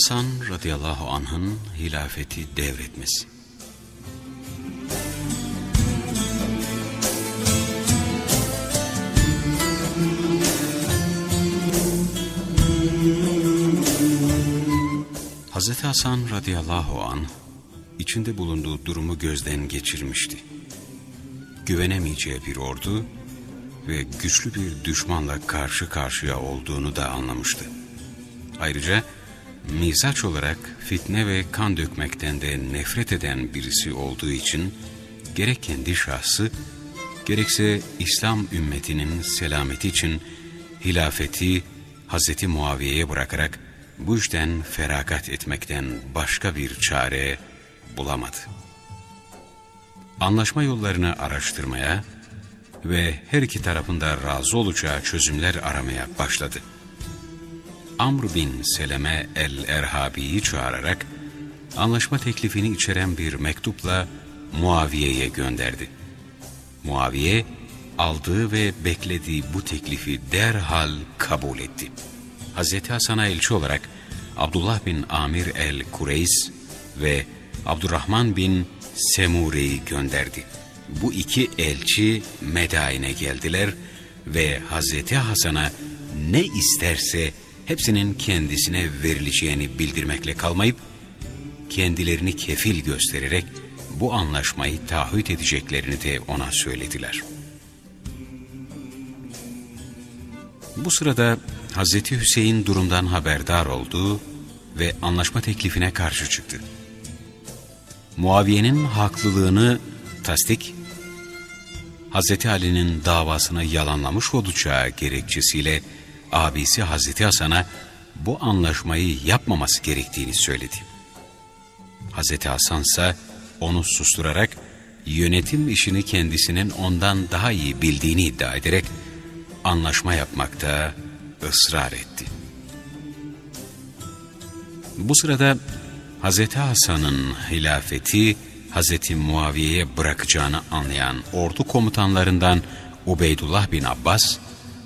Hasan radıyallahu anh'ın hilafeti devretmesi. Hz. Hasan radıyallahu anh içinde bulunduğu durumu gözden geçirmişti. Güvenemeyeceği bir ordu ve güçlü bir düşmanla karşı karşıya olduğunu da anlamıştı. Ayrıca mizaç olarak fitne ve kan dökmekten de nefret eden birisi olduğu için gerek kendi şahsı gerekse İslam ümmetinin selameti için hilafeti Hz. Muaviye'ye bırakarak bu işten feragat etmekten başka bir çare bulamadı. Anlaşma yollarını araştırmaya ve her iki tarafında razı olacağı çözümler aramaya başladı. Amr bin Seleme el-Erhabi'yi çağırarak anlaşma teklifini içeren bir mektupla Muaviye'ye gönderdi. Muaviye aldığı ve beklediği bu teklifi derhal kabul etti. Hazreti Hasan'a elçi olarak Abdullah bin Amir el-Kureys ve Abdurrahman bin Semure'yi gönderdi. Bu iki elçi Medain'e geldiler ve Hazreti Hasan'a ne isterse hepsinin kendisine verileceğini bildirmekle kalmayıp, kendilerini kefil göstererek bu anlaşmayı taahhüt edeceklerini de ona söylediler. Bu sırada Hazreti Hüseyin durumdan haberdar oldu ve anlaşma teklifine karşı çıktı. Muaviye'nin haklılığını tasdik, Hazreti Ali'nin davasını yalanlamış olacağı gerekçesiyle abisi Hazreti Hasan'a bu anlaşmayı yapmaması gerektiğini söyledi. Hazreti Hasan ise onu susturarak yönetim işini kendisinin ondan daha iyi bildiğini iddia ederek anlaşma yapmakta ısrar etti. Bu sırada Hazreti Hasan'ın hilafeti Hazreti Muaviye'ye bırakacağını anlayan ordu komutanlarından Ubeydullah bin Abbas,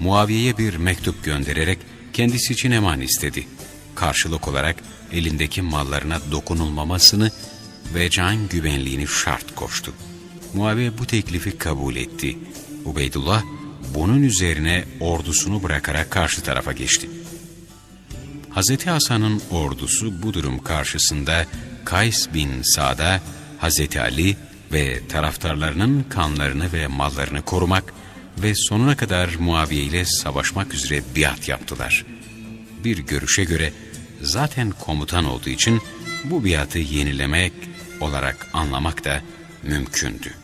Muaviye'ye bir mektup göndererek kendisi için eman istedi. Karşılık olarak elindeki mallarına dokunulmamasını ve can güvenliğini şart koştu. Muaviye bu teklifi kabul etti. Ubeydullah bunun üzerine ordusunu bırakarak karşı tarafa geçti. Hz. Hasan'ın ordusu bu durum karşısında Kays bin Sa'da Hz. Ali ve taraftarlarının kanlarını ve mallarını korumak ve sonuna kadar Muaviye ile savaşmak üzere biat yaptılar. Bir görüşe göre zaten komutan olduğu için bu biatı yenilemek olarak anlamak da mümkündü.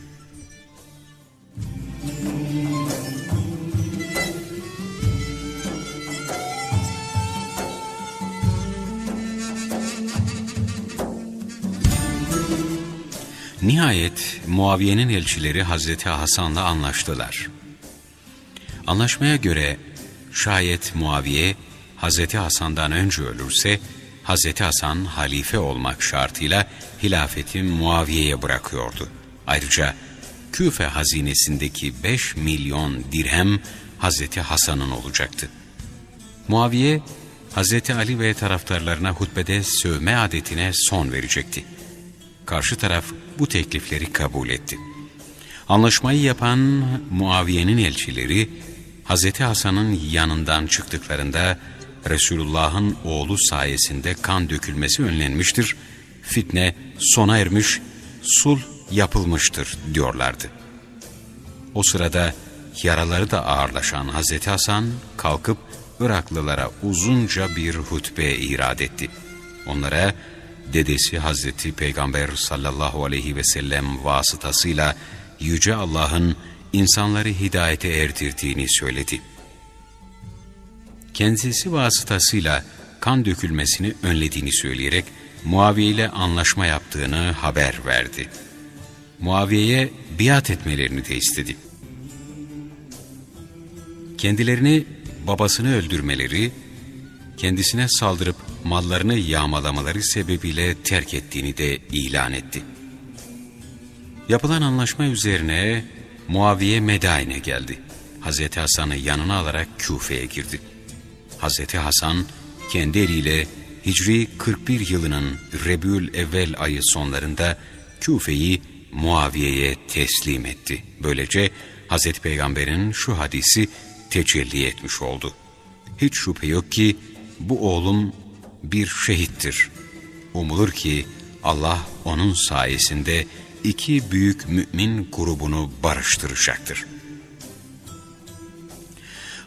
Nihayet Muaviye'nin elçileri Hazreti Hasan'la anlaştılar. Anlaşmaya göre şayet Muaviye Hazreti Hasan'dan önce ölürse Hazreti Hasan halife olmak şartıyla hilafeti Muaviye'ye bırakıyordu. Ayrıca Küfe hazinesindeki 5 milyon dirhem Hazreti Hasan'ın olacaktı. Muaviye Hazreti Ali ve taraftarlarına hutbede sövme adetine son verecekti. Karşı taraf bu teklifleri kabul etti. Anlaşmayı yapan Muaviye'nin elçileri Hazreti Hasan'ın yanından çıktıklarında Resulullah'ın oğlu sayesinde kan dökülmesi önlenmiştir, fitne sona ermiş, sul yapılmıştır diyorlardı. O sırada yaraları da ağırlaşan Hazreti Hasan kalkıp Iraklılara uzunca bir hutbe irad etti. Onlara dedesi Hazreti Peygamber sallallahu aleyhi ve sellem vasıtasıyla Yüce Allah'ın insanları hidayete erdirdiğini söyledi. Kendisi vasıtasıyla kan dökülmesini önlediğini söyleyerek Muaviye ile anlaşma yaptığını haber verdi. Muaviye'ye biat etmelerini de istedi. Kendilerini babasını öldürmeleri, kendisine saldırıp mallarını yağmalamaları sebebiyle terk ettiğini de ilan etti. Yapılan anlaşma üzerine Muaviye Medain'e geldi. Hazreti Hasan'ı yanına alarak Küfe'ye girdi. Hazreti Hasan kendi eliyle Hicri 41 yılının Rebül Evvel ayı sonlarında Küfe'yi Muaviye'ye teslim etti. Böylece Hazreti Peygamber'in şu hadisi tecelli etmiş oldu. Hiç şüphe yok ki bu oğlum bir şehittir. Umulur ki Allah onun sayesinde iki büyük mümin grubunu barıştıracaktır.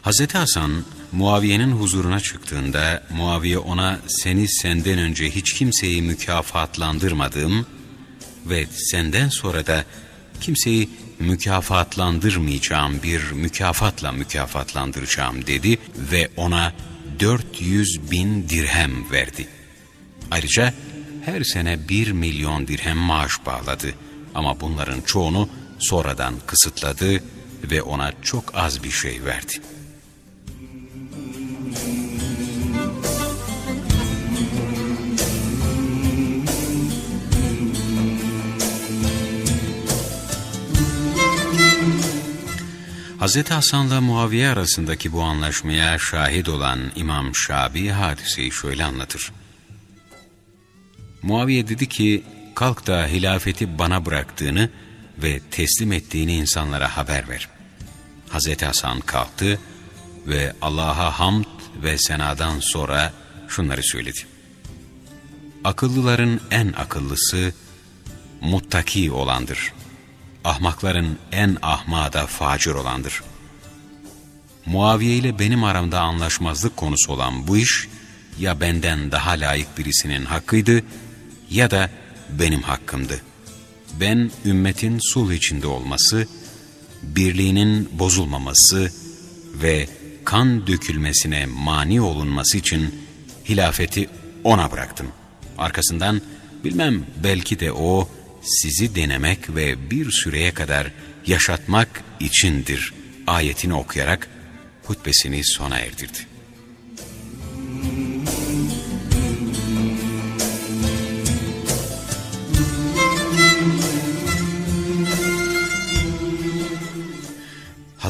Hz. Hasan Muaviye'nin huzuruna çıktığında Muaviye ona seni senden önce hiç kimseyi mükafatlandırmadığım ve senden sonra da kimseyi mükafatlandırmayacağım bir mükafatla mükafatlandıracağım dedi ve ona 400 bin dirhem verdi. Ayrıca her sene 1 milyon dirhem maaş bağladı ama bunların çoğunu sonradan kısıtladı ve ona çok az bir şey verdi. Hz. Hasan'la Muaviye arasındaki bu anlaşmaya şahit olan İmam Şabi hadiseyi şöyle anlatır. Muaviye dedi ki, kalk da hilafeti bana bıraktığını ve teslim ettiğini insanlara haber ver. Hz. Hasan kalktı ve Allah'a hamd ve senadan sonra şunları söyledi. Akıllıların en akıllısı muttaki olandır ahmakların en ahmağı da facir olandır. Muaviye ile benim aramda anlaşmazlık konusu olan bu iş, ya benden daha layık birisinin hakkıydı ya da benim hakkımdı. Ben ümmetin sulh içinde olması, birliğinin bozulmaması ve kan dökülmesine mani olunması için hilafeti ona bıraktım. Arkasından bilmem belki de o sizi denemek ve bir süreye kadar yaşatmak içindir ayetini okuyarak hutbesini sona erdirdi.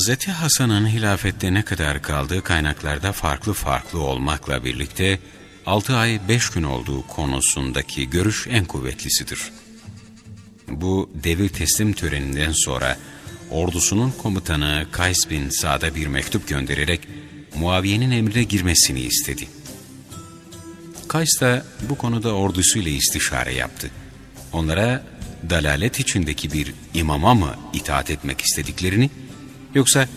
Hz. Hasan'ın hilafette ne kadar kaldığı kaynaklarda farklı farklı olmakla birlikte 6 ay 5 gün olduğu konusundaki görüş en kuvvetlisidir. Bu devir teslim töreninden sonra ordusunun komutanı Kays bin Sa'da bir mektup göndererek Muaviye'nin emrine girmesini istedi. Kays da bu konuda ordusuyla istişare yaptı. Onlara dalalet içindeki bir imama mı itaat etmek istediklerini yoksa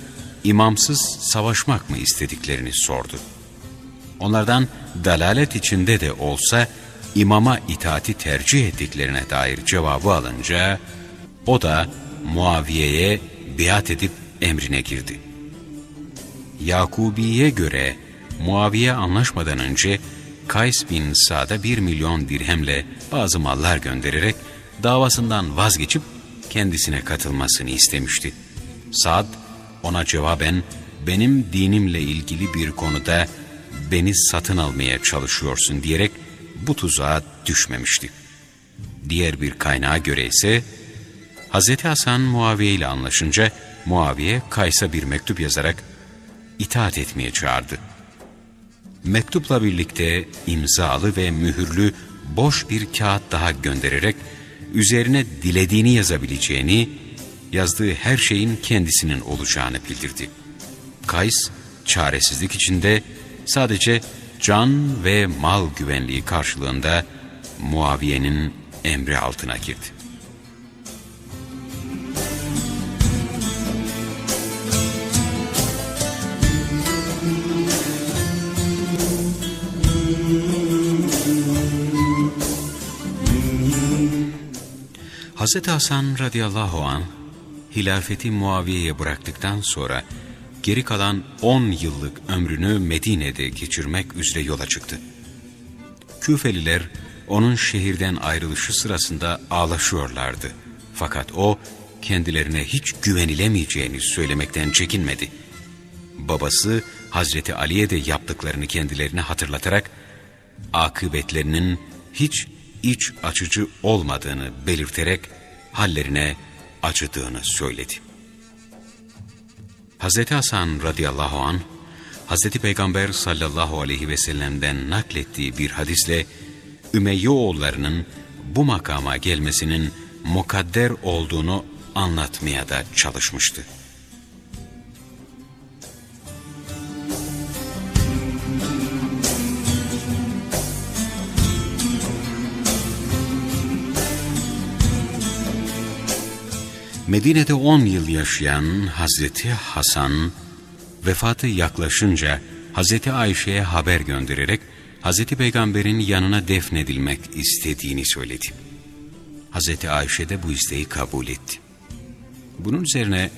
imamsız savaşmak mı istediklerini sordu. Onlardan dalalet içinde de olsa imama itaati tercih ettiklerine dair cevabı alınca o da Muaviye'ye biat edip emrine girdi. Yakubi'ye göre Muaviye anlaşmadan önce Kays bin Sa'da bir milyon dirhemle bazı mallar göndererek davasından vazgeçip kendisine katılmasını istemişti. Sad ona cevaben benim dinimle ilgili bir konuda beni satın almaya çalışıyorsun diyerek bu tuzağa düşmemişti. Diğer bir kaynağa göre ise Hz. Hasan Muaviye ile anlaşınca Muaviye Kays'a bir mektup yazarak itaat etmeye çağırdı. Mektupla birlikte imzalı ve mühürlü boş bir kağıt daha göndererek üzerine dilediğini yazabileceğini, yazdığı her şeyin kendisinin olacağını bildirdi. Kays çaresizlik içinde sadece can ve mal güvenliği karşılığında Muaviye'nin emri altına girdi. Hz. Hasan radıyallahu an hilafeti Muaviye'ye bıraktıktan sonra geri kalan 10 yıllık ömrünü Medine'de geçirmek üzere yola çıktı. Küfeliler onun şehirden ayrılışı sırasında ağlaşıyorlardı. Fakat o kendilerine hiç güvenilemeyeceğini söylemekten çekinmedi. Babası Hazreti Ali'ye de yaptıklarını kendilerine hatırlatarak akıbetlerinin hiç iç açıcı olmadığını belirterek hallerine acıdığını söyledi. Hazreti Hasan radıyallahu an Hazreti Peygamber sallallahu aleyhi ve sellem'den naklettiği bir hadisle Ümeyye oğullarının bu makama gelmesinin mukadder olduğunu anlatmaya da çalışmıştı. Medine'de 10 yıl yaşayan Hazreti Hasan vefatı yaklaşınca Hazreti Ayşe'ye haber göndererek Hazreti Peygamber'in yanına defnedilmek istediğini söyledi. Hazreti Ayşe de bu isteği kabul etti. Bunun üzerine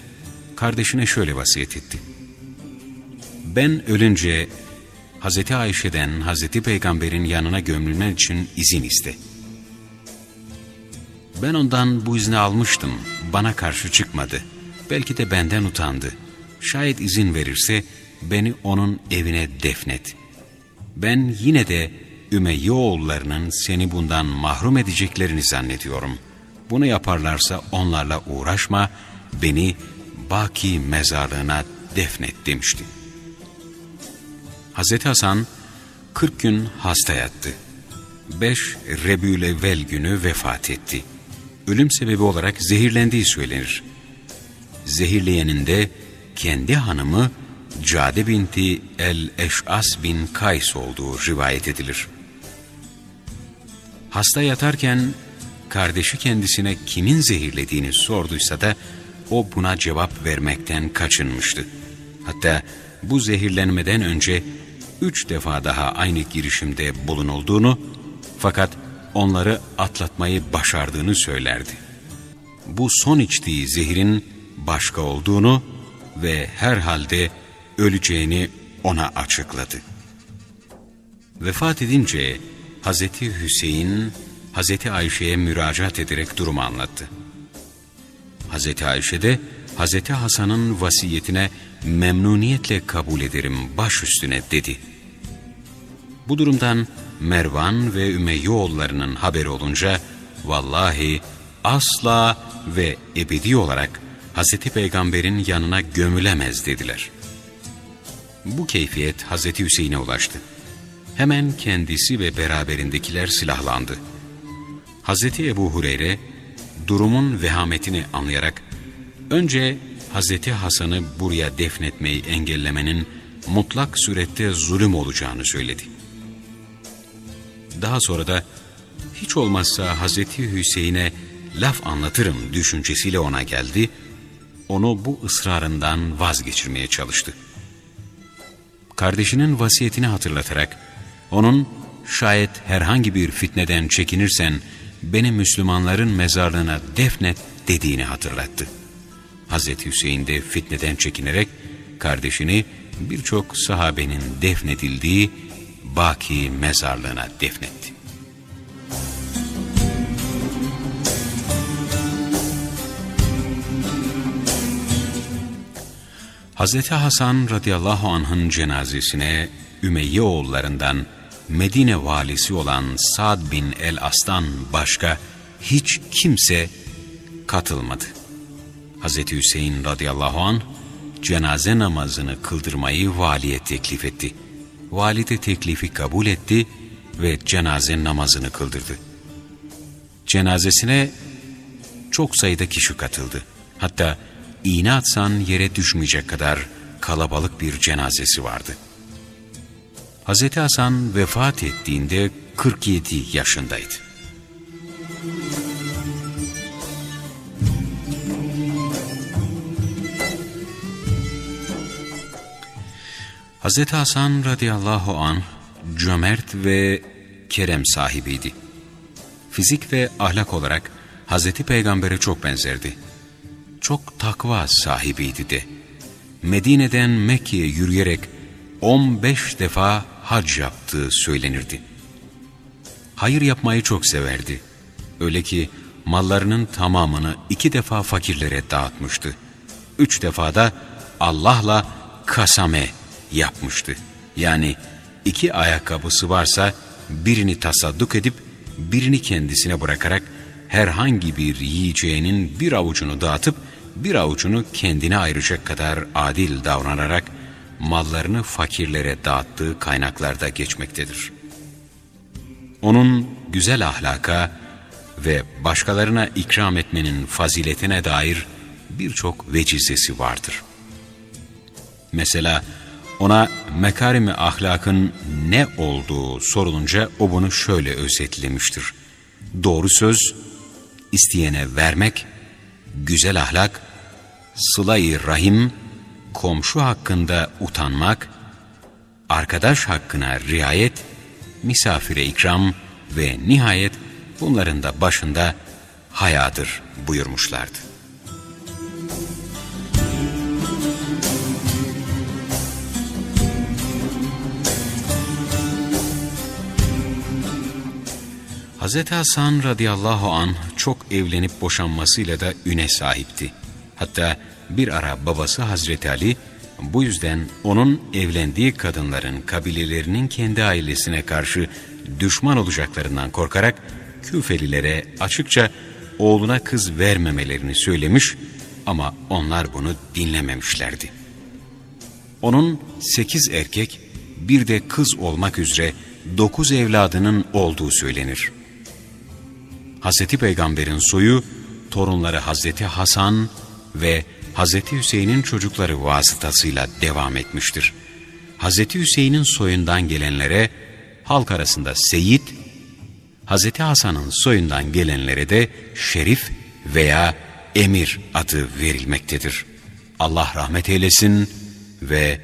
kardeşine şöyle vasiyet etti. Ben ölünce Hazreti Ayşe'den Hazreti Peygamber'in yanına gömülmen için izin iste. Ben ondan bu izni almıştım. Bana karşı çıkmadı. Belki de benden utandı. Şayet izin verirse beni onun evine defnet. Ben yine de Ümeyye oğullarının seni bundan mahrum edeceklerini zannediyorum. Bunu yaparlarsa onlarla uğraşma, beni Baki mezarlığına defnet demişti. Hazreti Hasan 40 gün hasta yattı. 5 Rebül günü vefat etti. Ölüm sebebi olarak zehirlendiği söylenir. Zehirleyenin de kendi hanımı Cade binti el-Eş'as bin Kays olduğu rivayet edilir. Hasta yatarken kardeşi kendisine kimin zehirlediğini sorduysa da o buna cevap vermekten kaçınmıştı. Hatta bu zehirlenmeden önce üç defa daha aynı girişimde bulunulduğunu fakat onları atlatmayı başardığını söylerdi. Bu son içtiği zehrin başka olduğunu ve herhalde öleceğini ona açıkladı. Vefat edince Hazreti Hüseyin Hazreti Ayşe'ye müracaat ederek durumu anlattı. Hazreti Ayşe de Hazreti Hasan'ın vasiyetine memnuniyetle kabul ederim baş üstüne dedi. Bu durumdan Mervan ve Ümeyye oğullarının haberi olunca vallahi asla ve ebedi olarak Hazreti Peygamber'in yanına gömülemez dediler. Bu keyfiyet Hazreti Hüseyin'e ulaştı. Hemen kendisi ve beraberindekiler silahlandı. Hazreti Ebu Hureyre durumun vehametini anlayarak önce Hazreti Hasan'ı buraya defnetmeyi engellemenin mutlak surette zulüm olacağını söyledi. Daha sonra da hiç olmazsa Hazreti Hüseyin'e laf anlatırım düşüncesiyle ona geldi, onu bu ısrarından vazgeçirmeye çalıştı. Kardeşinin vasiyetini hatırlatarak, onun şayet herhangi bir fitneden çekinirsen beni Müslümanların mezarlığına defnet dediğini hatırlattı. Hazreti Hüseyin de fitneden çekinerek kardeşini birçok sahabenin defnedildiği Baki mezarlığına defnetti. Hazreti Hasan radıyallahu anh'ın cenazesine Ümeyye oğullarından Medine valisi olan Sad bin el-As'tan başka hiç kimse katılmadı. Hazreti Hüseyin radıyallahu anh cenaze namazını kıldırmayı valiye teklif etti. Vali de teklifi kabul etti ve cenaze namazını kıldırdı. Cenazesine çok sayıda kişi katıldı. Hatta iğne atsan yere düşmeyecek kadar kalabalık bir cenazesi vardı. Hz. Hasan vefat ettiğinde 47 yaşındaydı. Hz. Hasan radıyallahu an cömert ve kerem sahibiydi. Fizik ve ahlak olarak Hz. Peygamber'e çok benzerdi. Çok takva sahibiydi de. Medine'den Mekke'ye yürüyerek 15 defa hac yaptığı söylenirdi. Hayır yapmayı çok severdi. Öyle ki mallarının tamamını iki defa fakirlere dağıtmıştı. Üç defa da Allah'la kasame yapmıştı. Yani iki ayakkabısı varsa birini tasadduk edip birini kendisine bırakarak herhangi bir yiyeceğinin bir avucunu dağıtıp bir avucunu kendine ayıracak kadar adil davranarak mallarını fakirlere dağıttığı kaynaklarda geçmektedir. Onun güzel ahlaka ve başkalarına ikram etmenin faziletine dair birçok vecizesi vardır. Mesela ona mekarimi ahlakın ne olduğu sorulunca o bunu şöyle özetlemiştir. Doğru söz, isteyene vermek, güzel ahlak, sıla-i rahim, komşu hakkında utanmak, arkadaş hakkına riayet, misafire ikram ve nihayet bunların da başında hayadır buyurmuşlardı. Hz. Hasan radıyallahu an çok evlenip boşanmasıyla da üne sahipti. Hatta bir ara babası Hazreti Ali bu yüzden onun evlendiği kadınların kabilelerinin kendi ailesine karşı düşman olacaklarından korkarak Küfelilere açıkça oğluna kız vermemelerini söylemiş ama onlar bunu dinlememişlerdi. Onun sekiz erkek bir de kız olmak üzere dokuz evladının olduğu söylenir. Hazreti Peygamber'in soyu torunları Hazreti Hasan ve Hazreti Hüseyin'in çocukları vasıtasıyla devam etmiştir. Hazreti Hüseyin'in soyundan gelenlere halk arasında Seyit, Hazreti Hasan'ın soyundan gelenlere de Şerif veya Emir adı verilmektedir. Allah rahmet eylesin ve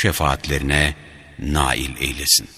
şefaatlerine nail eylesin.